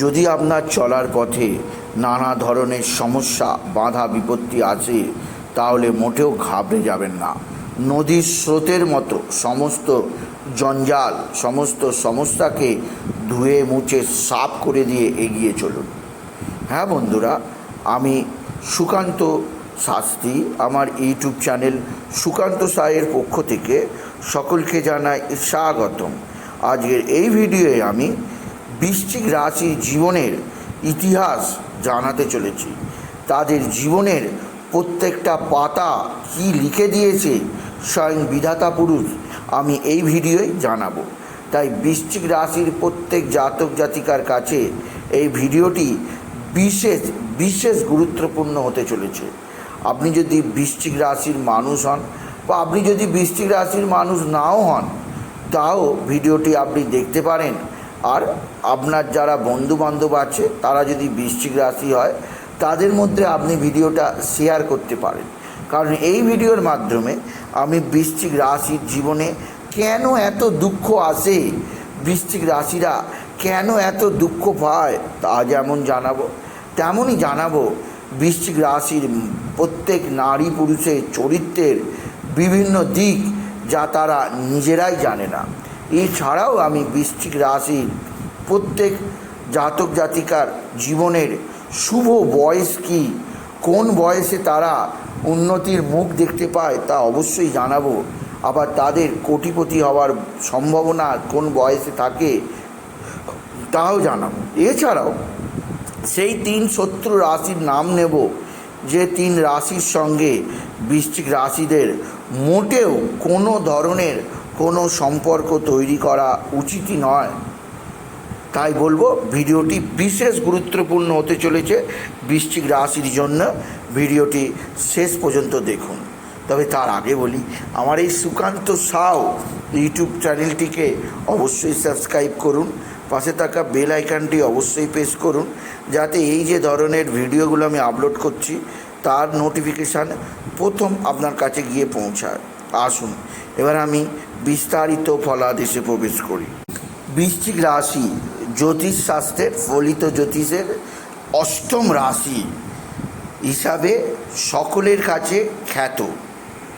যদি আপনার চলার পথে নানা ধরনের সমস্যা, বাধা, বিপত্তি আছে, তাহলে মোটেও ঘাবড়ে যাবেন না। নদীর স্রোতের মতো সমস্ত জঞ্জাল, সমস্ত সমস্যাকে ধুয়ে মুছে সাফ করে দিয়ে এগিয়ে চলুন। হ্যাঁ বন্ধুরা, আমি সুকান্ত শাস্তি আমার ইউটিউব চ্যানেল সুকান্ত সায়ের পক্ষ থেকে সকলকে জানাই স্বাগতম। আজকের এই ভিডিওয়ে আমি বৃশ্চিক রাশির জীবনের ইতিহাস জানাতে চলেছি। তাদের জীবনের প্রত্যেকটা পাতা কি লিখে দিয়েছে স্বয়ং বিধাতা পুরুষ আমি এই ভিডিওয় জানাব। তাই বৃশ্চিক রাশির প্রত্যেক জাতক জাতিকার কাছে এই ভিডিওটি বিশেষ বিশেষ গুরুত্বপূর্ণ হতে চলেছে। আপনি যদি বৃশ্চিক রাশির মানুষ হন বা আপনি যদি বৃশ্চিক রাশির মানুষ নাও হন, তাও ভিডিওটি আপনি দেখতে পারেন। আর আপনার যারা বন্ধু বান্ধব আছে, তারা যদি বৃশ্চিক রাশি হয়, তাদের মধ্যে আপনি ভিডিওটা শেয়ার করতে পারেন। কারণ এই ভিডিওর মাধ্যমে আমি বৃশ্চিক রাশির জীবনে কেন এত দুঃখ আসে, বৃশ্চিক রাশিরা কেন এত দুঃখ পায়, তা যেমন জানাব, তেমনই জানাব বৃশ্চিক রাশির প্রত্যেক নারী পুরুষের চরিত্রের বিভিন্ন দিক যা তারা নিজেরাই জানে না। এছাড়াও আমি বৃশ্চিক রাশির প্রত্যেক জাতক জাতিকার জীবনের শুভ বয়স কি? কোন বয়সে তারা উন্নতির মুখ দেখতে পায় তা অবশ্যই জানাব। আবার তাদের কোটিপতি হওয়ার সম্ভাবনা কোন বয়সে থাকে তাও জানাব। এছাড়াও সেই তিন শত্রু রাশির নাম নেব। যে তিন রাশির সঙ্গে বৃশ্চিক রাশিদের মোটেও কোনো ধরনের কোনো সম্পর্ক তৈরি করা উচিতই নয়। তাই বলব, ভিডিওটি বিশেষ গুরুত্বপূর্ণ হতে চলেছে বৃশ্চিক রাশির জন্য। ভিডিওটি শেষ পর্যন্ত দেখুন। তবে তার আগে বলি, আমার এই সুকান্ত সাউ ইউটিউব চ্যানেলটিকে অবশ্যই সাবস্ক্রাইব করুন। পাশে থাকা বেল আইকনটি অবশ্যই প্রেস করুন, যাতে এই যে ধরনের ভিডিওগুলো আমি আপলোড করছি, তার নোটিফিকেশান প্রথম আপনার কাছে গিয়ে পৌঁছায়। আসুন। এবার আমি বিস্তারিত ফলাদেশে প্রবেশ করি। বৃশ্চিক রাশি জ্যোতিষ শাস্ত্রের ফলিত জ্যোতিষের অষ্টম রাশি হিসাবে সকলের কাছে খ্যাত।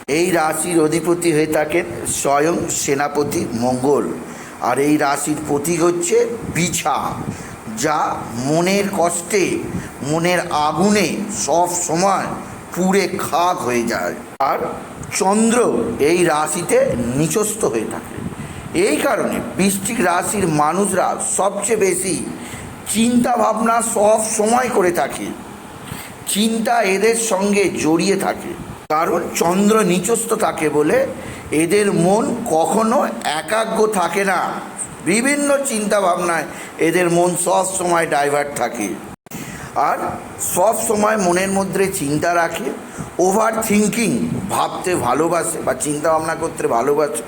এই রাশির অধিপতি হয়ে থাকেন স্বয়ং সেনাপতি মঙ্গল। আর এই রাশির প্রতীক হচ্ছে বিছা, যা মনের কষ্টে, মনের আগুনে সব সময় পুড়ে খাক হয়ে যায়। আর চন্দ্র এই রাশিতে নিচস্থ হয়ে থাকে। এই কারণে বৃষ্টিক রাশির মানুষরা সবচেয়ে বেশি চিন্তা ভাবনা সব সময় করে থাকে। চিন্তা এদের সঙ্গে জড়িয়ে থাকে। কারণ চন্দ্র নিচস্থ থাকে বলে এদের মন কখনো একাগ্র থাকে না। বিভিন্ন চিন্তা ভাবনায় এদের মন সব সময় ডাইভার্ট থাকে। আর সব সময় মনের মধ্যে চিন্তা রাখে ওভার থিঙ্কিং ভাবতে ভালোবাসে বা চিন্তা ভাবনা করতে ভালোবাসে।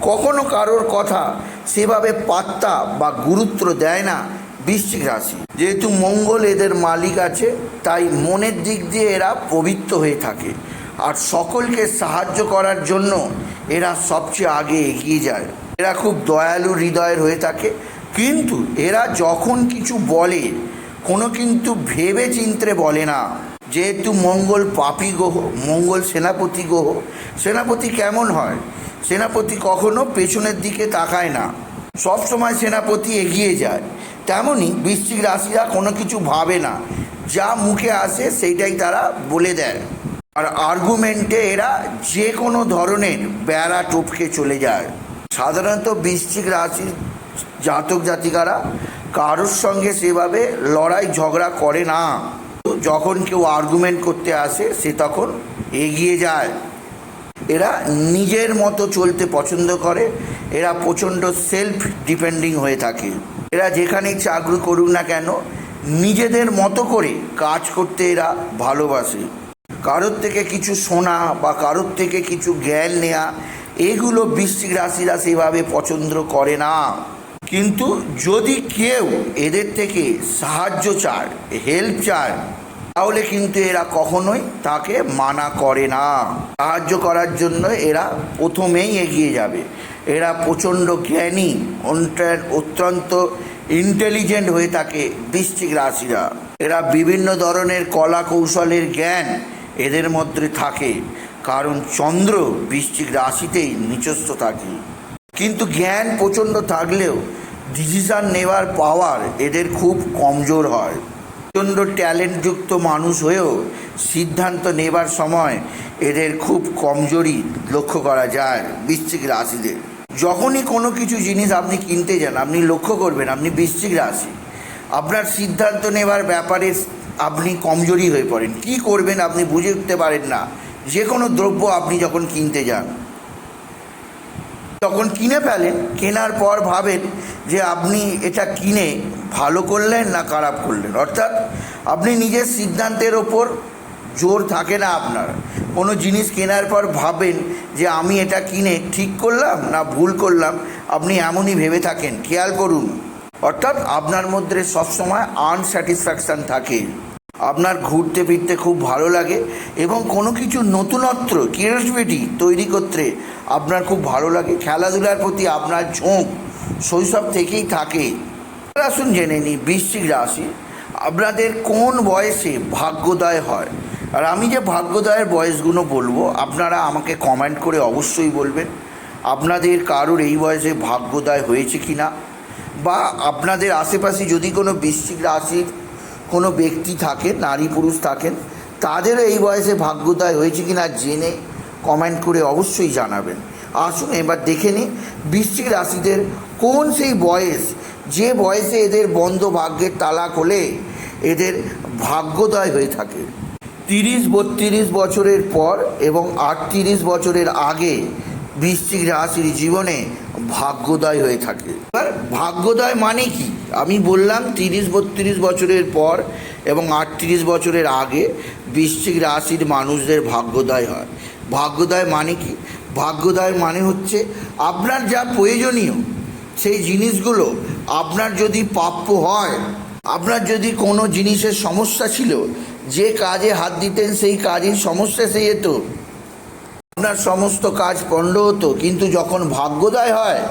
কখনো কারোর কথা সেভাবে পাত্তা বা গুরুত্ব দেয় না বৃশ্চিক রাশি। যেহেতু মঙ্গল এদের মালিক আছে, তাই মনের দিক দিয়ে এরা পবিত্র হয়ে থাকে। আর সকলকে সাহায্য করার জন্য এরা সবচেয়ে আগে এগিয়ে যায়। এরা খুব দয়ালু হৃদয়ের হয়ে থাকে। কিন্তু এরা যখন কিছু বলে কোনো কিন্তু ভেবে চিন্তে বলে না, যেহেতু মঙ্গল পাপি গ্রহ, মঙ্গল সেনাপতি গ্রহ, সেনাপতি কেমন হয়? সেনাপতি কখনো পেছনের দিকে তাকায় না। সব সময় সেনাপতি এগিয়ে যায়। তেমনই বৃশ্চিক রাশিরা কোনো কিছু ভাবে না। যা মুখে আসে সেইটাই তারা বলে দেয়। আর আর্গুমেন্টে এরা যে কোনো ধরনের বেড়া টপকে চলে যায়। সাধারণত বৃশ্চিক রাশির জাতক জাতিকারা কারোর সঙ্গে সেভাবে লড়াই ঝগড়া করে না। যখন কেউ আর্গুমেন্ট করতে আসে, সে তখন এগিয়ে যায়। এরা নিজের মতো চলতে পছন্দ করে। এরা প্রচণ্ড সেলফ ডিপেন্ডিং হয়ে থাকে। এরা যেখানেই চাকরি করুক না কেন, নিজেদের মতো করে কাজ করতে এরা ভালোবাসে। কারোর থেকে কিছু শোনা বা কারোর থেকে কিছু জ্ঞান নেওয়া এগুলো বৃশ্চিক রাশিরা সেভাবে পছন্দ করে না। কিন্তু যদি কেউ এদের থেকে সাহায্য চায় হেল্প চায়, তাহলে কিন্তু এরা কখনোই তাকে মানা করে না। সাহায্য করার জন্য এরা প্রথমেই এগিয়ে যাবে। এরা প্রচণ্ড জ্ঞানী অত্যন্ত ইন্টেলিজেন্ট হয়ে থাকে বৃশ্চিক রাশিরা। এরা বিভিন্ন ধরনের কলা কৌশলের জ্ঞান এদের মধ্যে থাকে। কারণ চন্দ্র বৃশ্চিক রাশিতেই নিচস্থ থাকে। কিন্তু জ্ঞান প্রচণ্ড থাকলেও ডিসিশন নেওয়ার পাওয়ার এদের খুব কমজোর হয়। প্রচণ্ড ট্যালেন্টযুক্ত মানুষ হয়েও সিদ্ধান্ত নেবার সময় এদের খুব কমজোরি লক্ষ্য করা যায় বৃশ্চিক রাশিদের। যখনই কোনো কিছু জিনিস আপনি কিনতে যান, আপনি লক্ষ্য করবেন আপনি বৃশ্চিক রাশি। আপনার সিদ্ধান্ত নেবার ব্যাপারে আপনি কমজোরি হয়ে পড়েন। কি করবেন আপনি বুঝে উঠতে পারেন না। যে কোনো দ্রব্য আপনি যখন কিনতে যান তখন কিনে ফেলেন। কেনার পর ভাবেন যে আপনি এটা কিনে ভালো করলেন না খারাপ করলেন। অর্থাৎ আপনি নিজের সিদ্ধান্তের ওপর জোর থাকে না আপনার। কোনো জিনিস কেনার পর ভাবেন যে আমি এটা কিনে ঠিক করলাম না ভুল করলাম, আপনি এমনই ভেবে থাকেন। খেয়াল করুন। অর্থাৎ আপনার মধ্যে সবসময় আনস্যাটিসফ্যাকশান থাকে। আপনার ঘুরতে ফিরতে খুব ভালো লাগে এবং কোনো কিছু নতুনত্ব কিউরিয়াসিটি তৈরি করতে আপনার খুব ভালো লাগে। খেলাধুলার প্রতি আপনার ঝোঁক শৈশব থেকেই থাকে। আসুন জেনে নিই বৃশ্চিক রাশি, আপনাদের কোন বয়সে ভাগ্যোদয় হয়? আর আমি যে ভাগ্যোদয়ের বয়সগুলো বলব, আপনারা আমাকে কমেন্ট করে অবশ্যই বলবেন, আপনাদের কারোর এই বয়সে ভাগ্যোদয় হয়েছে কি না বা আপনাদের আশেপাশে যদি কোনো বৃশ্চিক রাশির কোনো ব্যক্তি থাকেন, নারী পুরুষ থাকেন তাদেরও এই বয়সে ভাগ্যোদয় হয়েছে কি না জেনে কমেন্ট করে অবশ্যই জানাবেন। আসুন এবার দেখে নিই বৃশ্চিক রাশিদের কোন সেই বয়স, যে বয়সে এদের বন্ধ ভাগ্যের তালা খোলে, এদের ভাগ্যোদয় হয়ে থাকে। তিরিশ বত্রিশ বছরের পর এবং আটত্রিশ বছরের আগে বৃশ্চিক রাশির জীবনে ভাগ্যোদয় হয়ে থাকে। এবার ভাগ্যোদয় মানে কি? আমি বললাম তিরিশ বত্রিশ বছরের পর এবং আটত্রিশ বছরের আগে বৃশ্চিক রাশির মানুষদের ভাগ্যোদয় হয়। ভাগ্যোদয় মানে কি? ভাগ্যোদয় মানে হচ্ছে আপনার যা প্রয়োজনীয় সেই জিনিসগুলো আপনার যদি প্রাপ্য হয়, আপনার যদি কোনো জিনিসের সমস্যা ছিল, যে কাজে হাত দিতেন সেই কাজের সমস্যা সে যেত। আপনার সমস্ত কাজ পণ্ড হতো, কিন্তু যখন ভাগ্যোদয় হয়,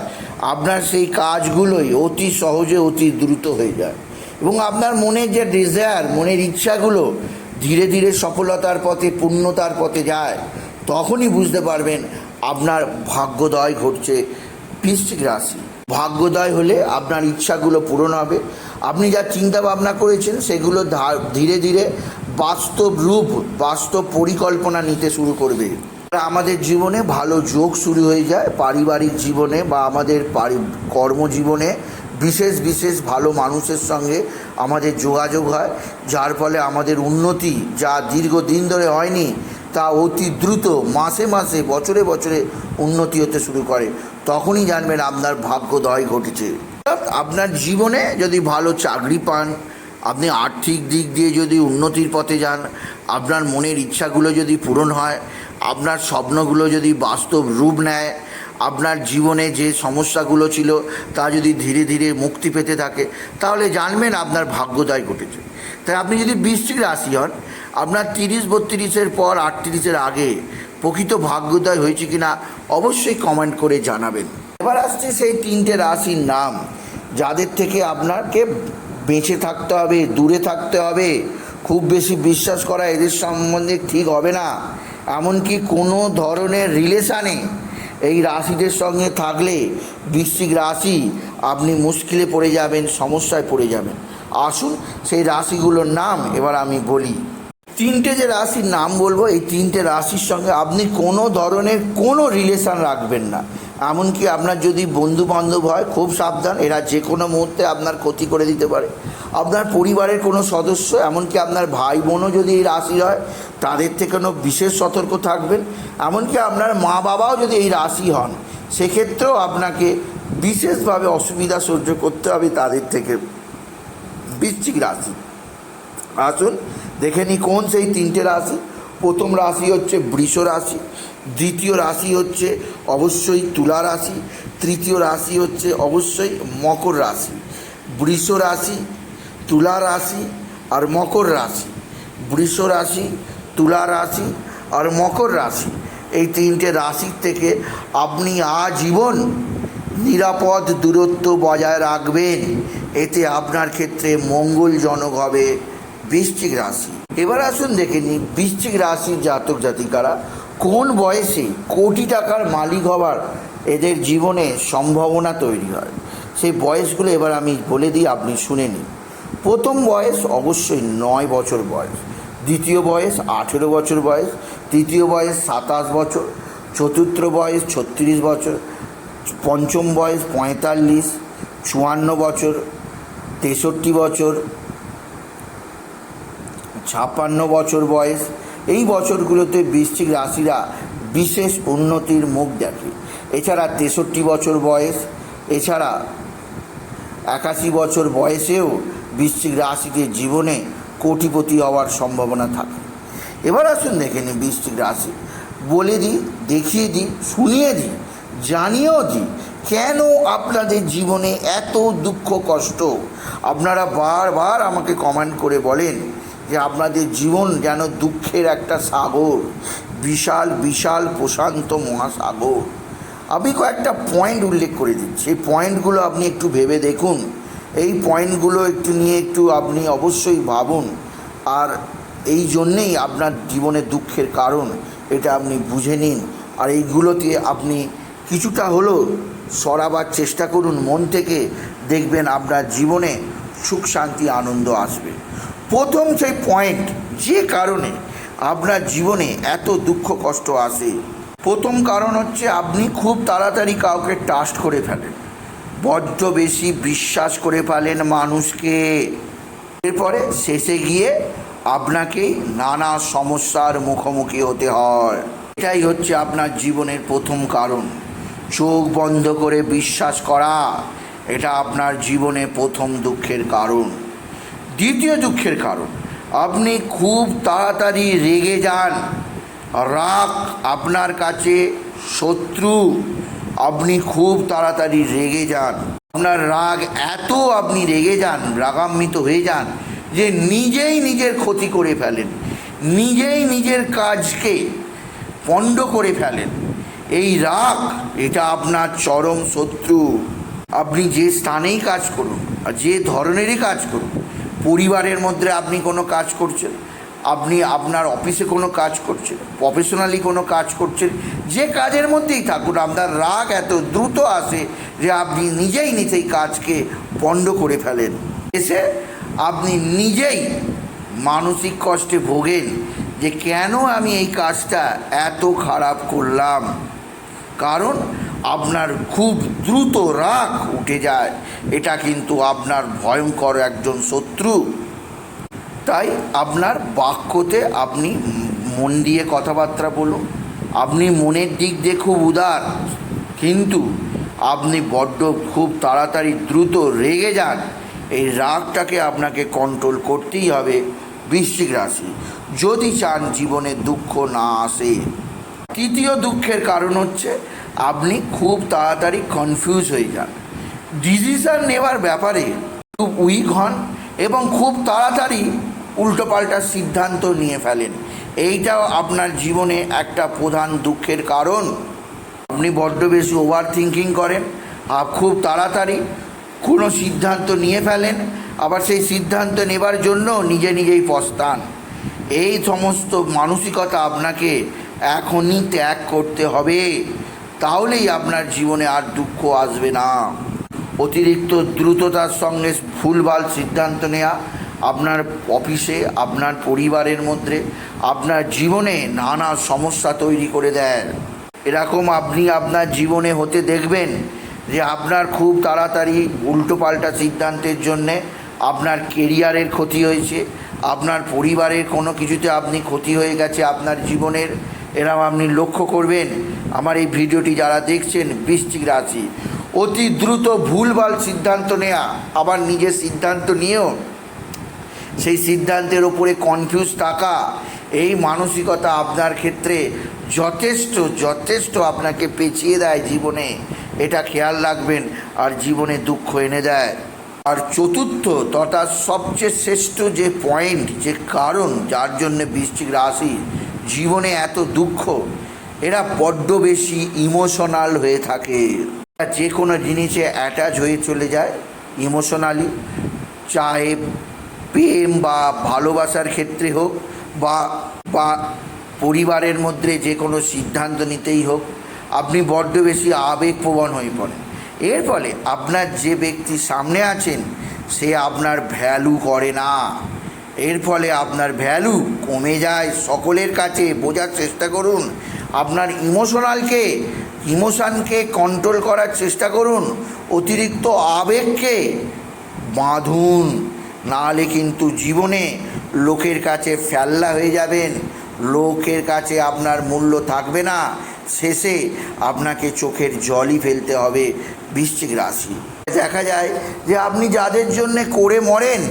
আপনার সেই কাজগুলোই অতি সহজে অতি দ্রুত হয়ে যায়। এবং আপনার মনের যে ডিজায়ার মনের ইচ্ছাগুলো ধীরে ধীরে সফলতার পথে, পূর্ণতার পথে যায়, তখনই বুঝতে পারবেন আপনার ভাগ্যোদয় ঘটছে বৃশ্চিক রাশি। ভাগ্যোদয় হলে আপনার ইচ্ছাগুলো পূরণ হবে। আপনি যা চিন্তা ভাবনা করেছেন, সেগুলো ধীরে ধীরে বাস্তব রূপ, বাস্তব পরিকল্পনা নিতে শুরু করবে। আমাদের জীবনে ভালো যোগ শুরু হয়ে যায় পারিবারিক জীবনে বা আমাদের পারি, কর্মজীবনে। বিশেষ বিশেষ ভালো মানুষের সঙ্গে আমাদের যোগাযোগ হয়, যার ফলে আমাদের উন্নতি যা দীর্ঘদিন ধরে হয়নি, তা অতি দ্রুত মাসে মাসে, বছরে বছরে উন্নতি হতে শুরু করে। তখনই জানবেন আপনার ভাগ্যোদয় ঘটেছে। আপনার জীবনে যদি ভালো চাকরি পান, আপনি আর্থিক দিক দিয়ে যদি উন্নতির পথে যান, আপনার মনের ইচ্ছাগুলো যদি পূরণ হয় আপনার স্বপ্নগুলো যদি বাস্তব রূপ নেয়, আপনার জীবনে যে সমস্যাগুলো ছিল তা যদি ধীরে ধীরে মুক্তি পেতে থাকে, তাহলে জানবেন আপনার ভাগ্যোদয় ঘটেছে। তাই আপনি যদি বৃশ্চিক রাশি হন, আপনার তিরিশ বত্রিশের পর আটত্রিশের আগে প্রকৃত ভাগ্যোদয় হয়েছে কিনা অবশ্যই কমেন্ট করে জানাবেন। এবার আসছে সেই তিনটে রাশির নাম, যাদের থেকে আপনাকে বেঁচে থাকতে হবে, দূরে থাকতে হবে। খুব বেশি বিশ্বাস করা এদের সম্বন্ধে ঠিক হবে না। এমনকি কোনো ধরনের রিলেশানে এই রাশিদের সঙ্গে থাকলে বৃশ্চিক রাশি আপনি মুশকিলে পড়ে যাবেন, সমস্যায় পড়ে যাবেন। আসুন সেই রাশিগুলোর নাম এবার আমি বলি। তিনটে যে রাশির নাম বলব, এই তিনটে রাশির সঙ্গে আপনি কোনো ধরনের কোনো রিলেশান রাখবেন না। এমনকি আপনার যদি বন্ধু বান্ধব হয়, খুব সাবধান, এরা যে কোনো মুহূর্তে আপনার ক্ষতি করে দিতে পারে। আপনার পরিবারের কোনো সদস্য, এমনকি আপনার ভাই বোনও যদি এই রাশি হয়, তাদের থেকেও বিশেষ সতর্ক থাকবেন। এমনকি আপনার মা বাবাও যদি এই রাশি হন, সেক্ষেত্রেও আপনাকে বিশেষভাবে অসুবিধা সহ্য করতে হবে তাদের থেকে। বৃশ্চিক রাশি। আসুন, দেখে নিই কোন সেই তিনটে রাশি। প্রথম রাশি হচ্ছে বৃষ রাশি, দ্বিতীয় রাশি হচ্ছে অবশ্যই তুলা রাশি, তৃতীয় রাশি হচ্ছে অবশ্যই মকর রাশি। বৃষ রাশি, তুলা রাশি আর মকর রাশি। বৃষ রাশি, তুলা রাশি আর মকর রাশি। এই তিনটে রাশির থেকে আপনি আজীবন নিরাপদ দূরত্ব বজায় রাখবেন। এতে আপনার ক্ষেত্রে মঙ্গলজনক হবে বৃশ্চিক রাশি। এবার আসুন দেখে নিই বৃশ্চিক রাশির জাতক জাতিকারা কোন বয়সে কোটি টাকার মালিক হবার এদের জীবনে সম্ভাবনা তৈরি হয়? সেই বয়সগুলো এবার আমি বলে দিই, আপনি শুনে নিন। প্রথম বয়স অবশ্যই নয় বছর বয়স, দ্বিতীয় বয়স আঠেরো বছর বয়স, তৃতীয় বয়স সাতাশ বছর, চতুর্থ বয়স ছত্রিশ বছর, পঞ্চম বয়স পঁয়তাল্লিশ, চুয়ান্ন বছর, তেষট্টি বছর ছাপ্পান্ন বছর বয়স। এই বছরগুলোতে বৃশ্চিক রাশিরা বিশেষ উন্নতির মুখ দেখে। এছাড়া তেষট্টি বছর বয়স, এছাড়া একাশি বছর বয়সেও বৃশ্চিক রাশিকে জীবনে কোটিপতি হওয়ার সম্ভাবনা থাকে। এবার আসুন দেখে নিই বৃশ্চিক রাশি। বলে দিই, দেখিয়ে দিই, শুনিয়ে দিই, জানিয়েও দিই, কেন আপনাদের জীবনে এত দুঃখ কষ্ট? আপনারা বারবার আমাকে কমেন্ট করে বলেন যে আপনাদের জীবন যেন দুঃখের একটা সাগর, বিশাল বিশাল প্রশান্ত মহাসাগর। আমি কয়েকটা পয়েন্ট উল্লেখ করে দিচ্ছি। এই পয়েন্টগুলো আপনি একটু ভেবে দেখুন। এই পয়েন্টগুলো একটু নিয়ে একটু আপনি অবশ্যই ভাবুন। আর এই জন্যেই আপনার জীবনে দুঃখের কারণ, এটা আপনি বুঝে নিন। আর এইগুলোতে আপনি কিছুটা হলেও সরাবার চেষ্টা করুন। মন থেকে দেখবেন আপনার জীবনে সুখ, শান্তি, আনন্দ আসবে। প্রথম সেই পয়েন্ট যে কারণে আপনার জীবনে এত দুঃখ, কষ্ট আসে। প্রথম কারণ হচ্ছে আপনি খুব তাড়াতাড়ি কাউকে ট্রাস্ট করে ফেলেন। বড্ড বেশি বিশ্বাস করে ফেলেন মানুষকে। এরপরে শেষে গিয়ে আপনাকে নানা সমস্যার মুখোমুখি হতে হয়। এটাই হচ্ছে আপনার জীবনের প্রথম কারণ। চোখ বন্ধ করে বিশ্বাস করা, এটা আপনার জীবনে প্রথম দুঃখের কারণ। দ্বিতীয় দুঃখের কারণ, আপনি খুব তাড়াতাড়ি রেগে যান। রাগ আপনার কাছে শত্রু। আপনি খুব তাড়াতাড়ি রেগে যান। আপনার রাগ এত আপনি রেগে যান, রাগান্বিত হয়ে যান, যে নিজেই নিজের ক্ষতি করে ফেলেন। নিজেই নিজের কাজকে পণ্ড করে ফেলেন। এই রাগ, এটা আপনার চরম শত্রু। আপনি যে স্থানেই কাজ করুন, আর যে ধরনেরই কাজ করুন পরিবারের মধ্যে আপনি কোনো কাজ করছেন, আপনি আপনার অফিসে কোনো কাজ করছেন প্রফেশনালি কোনো কাজ করছেন, যে কাজের মধ্যেই থাকুন, আপনার রাগ এত দ্রুত আসে যে আপনি নিজেই নিজেই কাজকে পণ্ড করে ফেলেন। এসে আপনি নিজেই মানসিক কষ্টে ভোগেন যে কেন আমি এই কাজটা এত খারাপ করলাম। কারণ আপনার খুব দ্রুত রাগ উঠে যায়। এটা কিন্তু আপনার ভয়ঙ্কর একজন শত্রু। তাই আপনার বাক্যতে আপনি মন দিয়ে কথাবার্তা বলুন। আপনি মনের দিক দিয়ে খুব উদার, কিন্তু আপনি বড্ড খুব তাড়াতাড়ি দ্রুত রেগে যান। এই রাগটাকে আপনাকে কন্ট্রোল করতেই হবে বৃশ্চিক রাশি। যদি চান জীবনে দুঃখ না আসে। তৃতীয় দুঃখের কারণ হচ্ছে আপনি খুব তাড়াতাড়ি কনফিউজ হয়ে যান। ডিসিশন নেওয়ার ব্যাপারে খুব উইক হন এবং খুব তাড়াতাড়ি উল্টোপাল্টা সিদ্ধান্ত নিয়ে ফেলেন। এইটাও আপনার জীবনে একটা প্রধান দুঃখের কারণ। আপনি বড্ড বেশি ওভার থিঙ্কিং করেন আর খুব তাড়াতাড়ি কোনো সিদ্ধান্ত নিয়ে ফেলেন, আবার সেই সিদ্ধান্ত নেবার জন্য নিজে নিজেই পস্তান। এই সমস্ত মানসিকতা আপনাকে এখনই ত্যাগ করতে হবে। তাহলেই আপনার জীবনে আর দুঃখ আসবে না। অতিরিক্ত দ্রুততার সঙ্গে ভুলভাল সিদ্ধান্ত নেওয়া আপনার অফিসে, আপনার পরিবারের মধ্যে, আপনার জীবনে নানা সমস্যা তৈরি করে দেয় এরকম আপনি আপনার জীবনে হতে দেখবেন যে আপনার খুব তাড়াতাড়ি উল্টোপাল্টা সিদ্ধান্তের জন্যে আপনার কেরিয়ারের ক্ষতি হয়েছে, আপনার পরিবারের কোনো কিছুতে আপনি ক্ষতি হয়ে গেছে, আপনার জীবনের এরম আপনি লক্ষ্য করবেন, আমার এই ভিডিওটি যারা দেখছেন, বৃশ্চিক রাশি, অতি দ্রুত ভুলভাল সিদ্ধান্ত নেওয়া আবার নিজের সিদ্ধান্ত নিয়েও, সেই সিদ্ধান্তের ওপরে কনফিউজ থাকা, এই মানসিকতা আপনার ক্ষেত্রে যথেষ্ট যথেষ্ট আপনাকে পেঁচিয়ে দেয় জীবনে। এটা খেয়াল রাখবেন, আর জীবনে দুঃখ এনে দেয়। আর চতুর্থ তথা সবচেয়ে শ্রেষ্ঠ যে পয়েন্ট যে কারণ, যার জন্য বৃশ্চিক রাশি জীবনে এত দুঃখ, এরা বড্ড বেশি ইমোশনাল হয়ে থাকে। যে কোনো জিনিসে অ্যাটাচ হয়ে চলে যায় ইমোশনালি চাহে প্রেম বা ভালোবাসার ক্ষেত্রে হোক বা বা পরিবারের মধ্যে যে কোনো সিদ্ধান্ত নিতেই হোক, আপনি বড্ড বেশি আবেগপ্রবণ হয়ে পড়েন। এর ফলে আপনার যে ব্যক্তি সামনে আছেন, সে আপনার ভ্যালু করে না। এর ফলে আপনার ভ্যালু কমে যায়। সকলের কাছে বোঝার চেষ্টা করুন। আপনার ইমোশনালকে ইমোশানকে কন্ট্রোল করার চেষ্টা করুন। অতিরিক্ত আবেগকে বাঁধুন। নাহলে কিন্তু জীবনে লোকের কাছে ফেল্লা হয়ে যাবেন। লোকের কাছে আপনার মূল্য থাকবে না। শেষে আপনাকে চোখের জলই ফেলতে হবে বৃশ্চিক রাশি। দেখা যায় যে আপনি যাদের জন্যে করে মরেন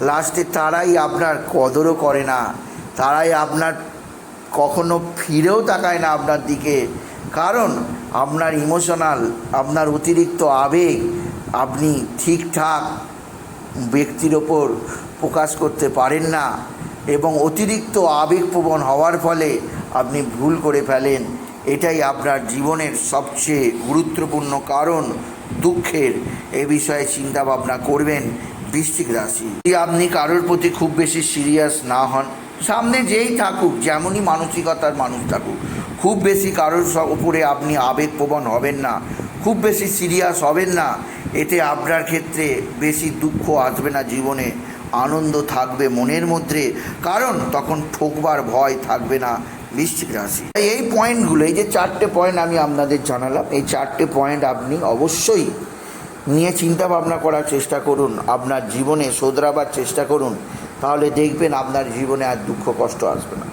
লাস্টে তারাই আপনার কদরও করে না। তারাই আপনার কখনো ফিরেও তাকায় না আপনার দিকে। কারণ আপনার ইমোশনাল, আপনার অতিরিক্ত আবেগ আপনি ঠিকঠাক ব্যক্তির ওপর প্রকাশ করতে পারেন না এবং অতিরিক্ত আবেগপ্রবণ হওয়ার ফলে আপনি ভুল করে ফেলেন। এটাই আপনার জীবনের সবচেয়ে গুরুত্বপূর্ণ কারণ, দুঃখের এ বিষয়ে চিন্তা ভাবনা করবেন। বৃশ্চিক রাশি। যদি আপনি কারোর প্রতি খুব বেশি সিরিয়াস না হন, সামনে যেই থাকুক, যেমনই মানসিকতার মানুষ থাকুক, খুব বেশি কারোর উপরে আপনি আবেগপ্রবণ হবেন না, খুব বেশি সিরিয়াস হবেন না, এতে আপনার ক্ষেত্রে বেশি দুঃখ আসবে না জীবনে, আনন্দ থাকবে মনের মধ্যে, কারণ তখন ঠকবার ভয় থাকবে না বৃশ্চিক রাশি। এই পয়েন্টগুলো এই যে চারটে পয়েন্ট আমি আপনাদের জানালাম, এই চারটে পয়েন্ট আপনি অবশ্যই নিয়ে চিন্তা ভাবনা করার চেষ্টা করুন, আপনার জীবনে শোধরাবার চেষ্টা করুন, তাহলে দেখবেন আপনার জীবনে আর দুঃখ কষ্ট আসবে না।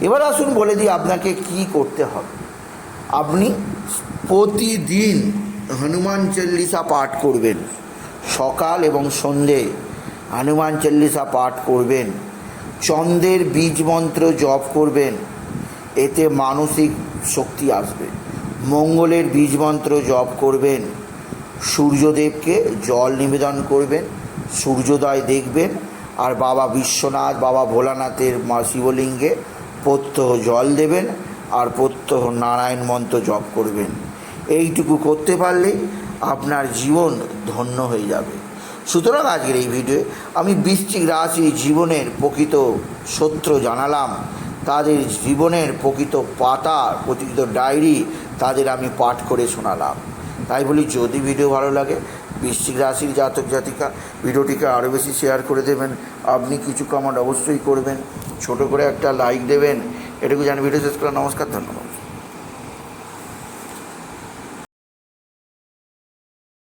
এবার আসুন বলে দিই আপনাকে কি করতে হবে। আপনি প্রতিদিন হনুমান চল্লিশা পাঠ করবেন, সকাল এবং সন্ধে হনুমান চল্লিশা পাঠ করবেন, চন্দ্রের বীজ মন্ত্র জপ করবেন, এতে মানসিক শক্তি আসবে। মঙ্গলের বীজ মন্ত্র জপ করবেন সূর্যদেবকে জল নিবেদন করবেন, সূর্যোদয় দেখবেন, আর বাবা বিশ্বনাথ, বাবা ভোলানাথের মা শিবলিঙ্গে প্রত্যহ জল দেবেন, আর প্রত্যহ নারায়ণ মন্ত্র জপ করবেন। এইটুকু করতে পারলেই আপনার জীবন ধন্য হয়ে যাবে। সুতরাং আজকের এই ভিডিওয়ে আমি বৃশ্চিক রাশি জীবনের প্রকৃত সত্য জানালাম। তাদের জীবনের প্রকৃত পাতা, প্রকৃত ডায়েরি তাদের আমি পাঠ করে শোনালাম। তাই বলি যদি ভিডিও ভালো লাগে, বৃশ্চিক রাশির জাতক জাতিকা, ভিডিওটিকে আরও বেশি শেয়ার করে দেবেন। আপনি কিছু কমেন্ট অবশ্যই করবেন। ছোট করে একটা লাইক দেবেন। এটুকু জানি ভিডিও শেষ করা নমস্কার, ধন্যবাদ।